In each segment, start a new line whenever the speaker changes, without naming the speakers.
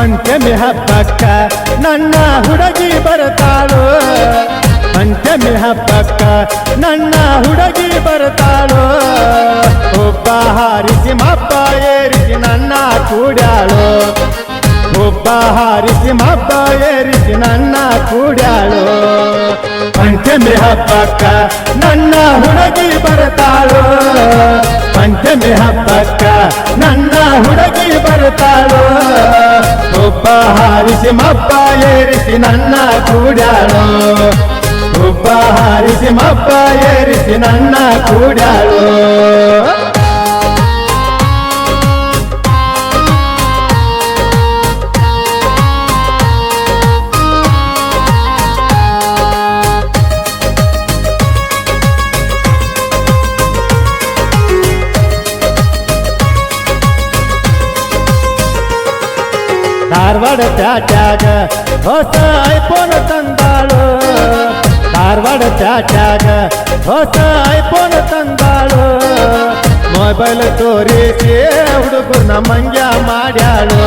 ಪಂಚಮಿ ಹಬ್ಬಕ್ಕ ನನ್ನ ಹುಡುಗಿ ಬರ್ತಾಳು. ಪಂಚಮಿ ಹಬ್ಬಕ್ಕ ನನ್ನ ಹುಡುಗಿ ಬರ್ತಾಳು. ಒಬ್ಬ ಹಾರಿಸಿ ಮಬ್ಬ ಏರಿಸಿ ನನ್ನ ಕೂಡ್ಯಾಳು. ಒಬ್ಬ ಹಾರಿಸಿ ಮಬ್ಬ ಏರಿಸಿ ನನ್ನ ಕೂಡ್ಯಾಳು. ಪಂಚಮಿ ಹಬ್ಬಕ್ಕ ನನ್ನ ಹುಡುಗಿ ಬರ್ತಾಳು. ಪಂಚಮಿ ಹಬ್ಬಕ್ಕ ನನ್ನ ಹುಡುಗಿ ಬರ್ತಾಳು. ಒಬ್ಬ ಹಾರಿಸಿ ಮಬ್ಬ ಏರಿಸಿ ನನ್ನ ಕೂಡಾಳು ಒಬ್ಬ ಹಾರಿಸಿ ಮಬ್ಬ ಏರಿಸಿ ನನ್ನ ಕೂಡ್ಯಾಳು. ಧಾರವಾಡ ಚಾಟ್ಯಾಗ ಹೊಸ ಐಫೋನ್ ತಂದಾಳು. ಧಾರವಾಡ ಚಾಟ್ಯಾಗ ಹೊಸ ಐಫೋನ್ ತಂದಾಳು. ಮೊಬೈಲ್ ತೋರಿಸಿ ಹುಡುಗರ್ನ ಮಂಗ್ಯ ಮಾಡ್ಯಾಳು.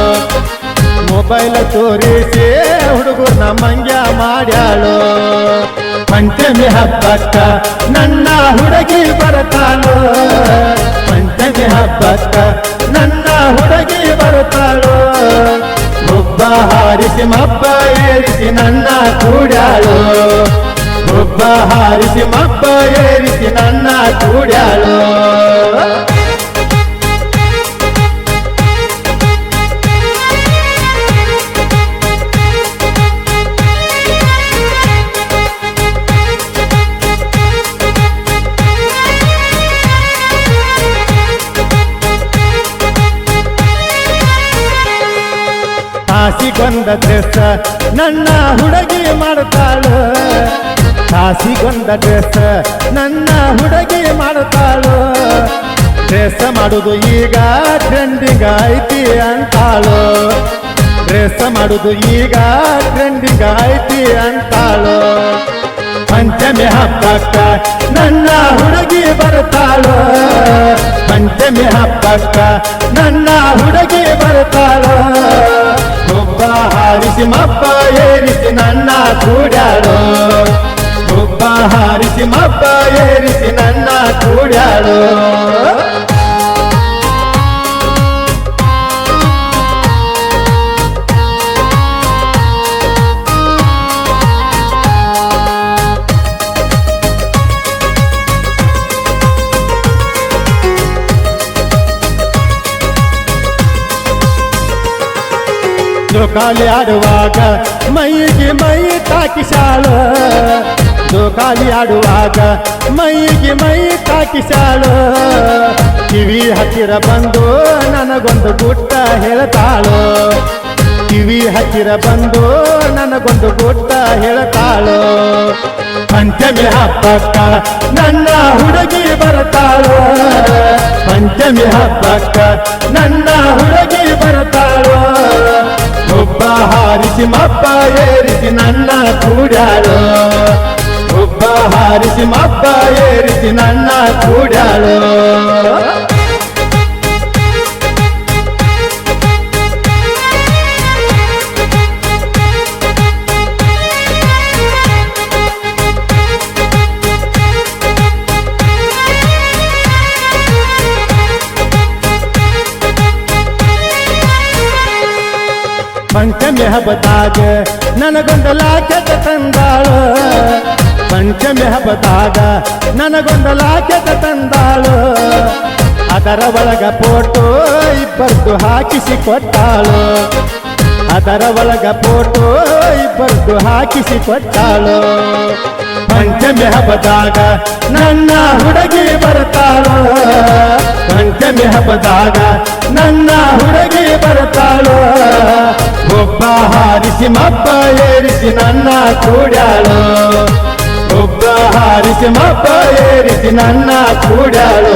ಮೊಬೈಲ್ ತೋರಿಸಿ ಹುಡುಗರ್ನ ಮಂಗ್ಯ ಮಾಡ್ಯಾಳು. ಪಂಚಮಿ ಹಬ್ಬಕ್ಕ ನನ್ನ ಹುಡುಗಿ ಬರ್ತಾಳು. ಪಂಚಮಿ ಹಬ್ಬಕ್ಕ ನನ್ನ ಹುಡುಗಿ ಬರ್ತಾಳು. ಒಬ್ಬ ಹಾರಿಸಿ ಮಬ್ಬ ಏರಿಸಿ ನನ್ನ ಕೂಡ್ಯಾಳು. ಒಬ್ಬ ಹಾರಿಸಿ ಮಬ್ಬ ಏರಿಸಿ ನನ್ನ ಕೂಡ್ಯಾಳು. ತಾಸಿಗೊಂದ ಡ್ರೆಸ್ ನನ್ನ ಹುಡುಗಿ ಮಾಡ್ತಾಳು. ತಾಸಿಗೊಂದ ಡ್ರೆಸ್ ನನ್ನ ಹುಡುಗಿ ಮಾಡ್ತಾಳು. ಡ್ರೆಸ್ ಮಾಡುದು ಈಗ ಟ್ರೆಂಡಿಂಗ್ ಐತಿ ಅಂತಾಳು. ಡ್ರೆಸ್ ಮಾಡುದು ಈಗ ಟ್ರೆಂಡಿಂಗ್ ಐತಿ ಅಂತಾಳು. ಪಂಚಮಿ ಹಬ್ಬಕ್ಕ ನನ್ನ ಹುಡುಗಿ ಬರ್ತಾಳು. ಪಂಚಮಿ ಹಬ್ಬಕ್ಕ ನನ್ನ ಹುಡುಗಿ ಬರ್ತಾಳು. ಒಬ್ಬ ಹಾರಿಸಿ ಮಪ್ಪ ಏರಿಸಿ ನನ್ನ ಕೂಡಾಡೋ ಒಬ್ಬ ಹಾರಿಸಿ ಮಪ್ಪ ಏರಿಸಿ ಜೋಕಾಲಿ ಆಡುವಾಗ, ಮೈಗೆ ಮೈ ತಾಕಿಸಾಳು ಜೋ ಆಡುವಾಗ, ಮೈಗೆ ಮೈ ತಾಕಿಸಾಳು ಕಿವಿ ಹತ್ತಿರ ಬಂದು ನನಗೊಂದು ಗುಟ್ಟ ಹೇಳ್ತಾಳು. ಕಿವಿ ಹತ್ತಿರ ಬಂದು ನನಗೊಂದು ಗುಟ್ಟ ಹೇಳ್ತಾಳು. ಪಂಚಮಿ ಹಬ್ಬಕ್ಕ ನನ್ನ ಹುಡುಗಿ ಬರ್ತಾಳು. ಪಂಚಮಿ ಹಬ್ಬಕ್ಕ ನನ್ನ ಹುಡುಗಿ ಬರ್ತಾಳು. ಹಾರಿಸಿ ಮಬ್ಬ ಏರಿಸಿ ನನ್ನ ಕೂಡಾಳು ಒಬ್ಬ ಹಾರಿಸಿ ಮಬ್ಬ ಏರಿಸಿ ನನ್ನ ಕೂಡ್ಯಾಳು. ಪಂಚಮಿ ಹಬ್ಬದಾಗ ನನಗೊಂದು ಲಾಕೆಟ್ ತಂದಾಳು. ಪಂಚಮಿ ಹಬ್ಬದಾಗ ನನಗೊಂದು ಲಾಕೆಟ್ ತಂದಾಳು. ಅದರ ಒಳಗ ಫೋಟೋ ಇಬ್ಬರದು ಹಾಕಿಸಿ ಕೊಟ್ಟಾಳು. ಅದರ ಒಳಗ ಫೋಟೋ ಇಬ್ಬರದು ಹಾಕಿಸಿ ಕೊಟ್ಟಾಳು. ಪಂಚಮಿ ಹಬ್ಬದಾಗ ನನ್ನ ಹುಡುಗಿ ಬರ್ತಾಳು. ಪಂಚಮಿ ಹಬ್ಬದಾಗ ನನ್ನ ಹುಡುಗಿ ಬರ್ತಾಳು. ಒಬ್ಬ ಹಾರಿಸಿ ಮಬ್ಬ ಏರಿಸಿ ನನ್ನ ಕೂಡ್ಯಾಳು. ಒಬ್ಬ ಹಾರಿಸಿ ಮಬ್ಬ ಏರಿಸಿ ನನ್ನ ಕೂಡ್ಯಾಳು.